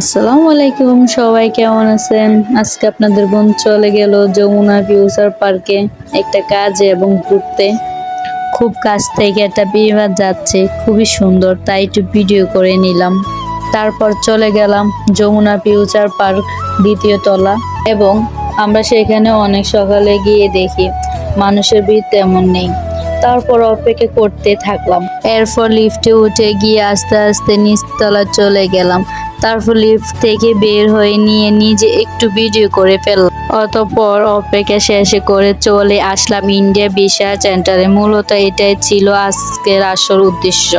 আসসালামু আলাইকুম, সবাই কেমন আছেন? আজকে আপনাদের বোন চলে গেল যমুনা ফিউচার পার্কে একটা কাজে এবং ঘুরতে। খুব কাছ থেকে একটা বিমান যাচ্ছে, খুবই সুন্দর, তাই একটু ভিডিও করে নিলাম। তারপর চলে গেলাম যমুনা ফিউচার পার্ক দ্বিতীয় তলা এবং আমরা সেখানে অনেক সকালে গিয়ে দেখি, মানুষের ভিড় তেমন নেই। তারপর অপেক্ষা করতে থাকলাম। এরপর লিফটে উঠে গিয়ে আস্তে আস্তে নিচতলা চলে গেলাম। তারপর লিফট থেকে বের হয়ে নিয়ে নিজে একটু ভিডিও করে ফেললাম অতপর অপেক্ষা শেষে করে চলে আসলাম ইন্ডিয়া ভিসা সেন্টারে। মূলত এটাই ছিল আজকের আসল উদ্দেশ্য।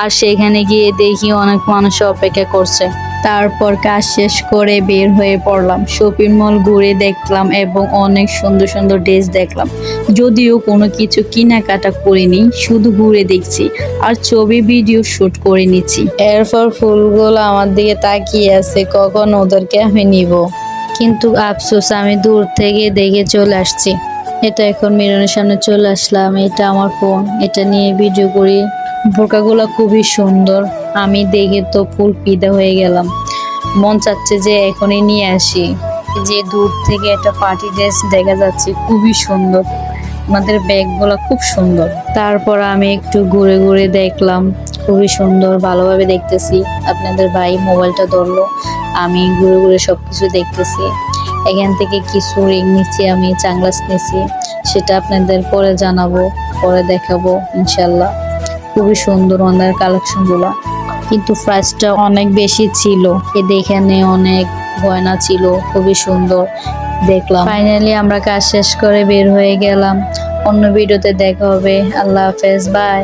আর সেখানে গিয়ে দেখি অনেক মানুষ অপেক্ষা করছে। তারপর কাজ শেষ করে বের হয়ে পড়লাম। শপিং মল ঘুরে দেখলাম এবং অনেক সুন্দর সুন্দর ড্রেস দেখলাম। যদিও কোনো কিছু কেনাকাটা করিনি শুধু ঘুরে দেখছি আর ছবি ভিডিও শুট করে নিচ্ছি। এরপর ফুলগুলো আমার দিকে তাকিয়ে আছে কখন ওদেরকে আমি নিব? কিন্তু আফসোস আমি দূর থেকে দেখে চলে আসছি। এটা এখন মিরনের সামনে চলে আসলাম এটা আমার ফোন এটা নিয়ে ভিডিও করি। বোরকাগুলো খুবই সুন্দর। আমি দেখে তো ফুল পিদা হয়ে গেলাম। মন চাচ্ছে যে এখনই নিয়ে আসি। যে দূর থেকে একটা পার্টি ড্রেস দেখা যাচ্ছে, খুবই সুন্দর। আমাদের ব্যাগগুলো খুব সুন্দর। তারপর আমি একটু ঘুরে ঘুরে দেখলাম, খুবই সুন্দর, ভালোভাবে দেখতেছি। আপনাদের ভাই মোবাইলটা ধরলো, আমি ঘুরে ঘুরে সব কিছু দেখতেছি। এখান থেকে কিছু রিং নিচ্ছি, আমি চাংলাস নিচ্ছি। সেটা আপনাদের পরে জানাব, পরে দেখাবো, ইনশাল্লাহ। খুবই সুন্দর ওনার কালেকশনগুলো কিন্তু প্রাইসটা অনেক বেশি ছিল। এদের এখানে অনেক গয়না ছিল, খুবই সুন্দর। দেখলাম। ফাইনালি আমরা কাজ শেষ করে বের হয়ে গেলাম। অন্য ভিডিওতে দেখা হবে। আল্লাহ হাফেজ বাই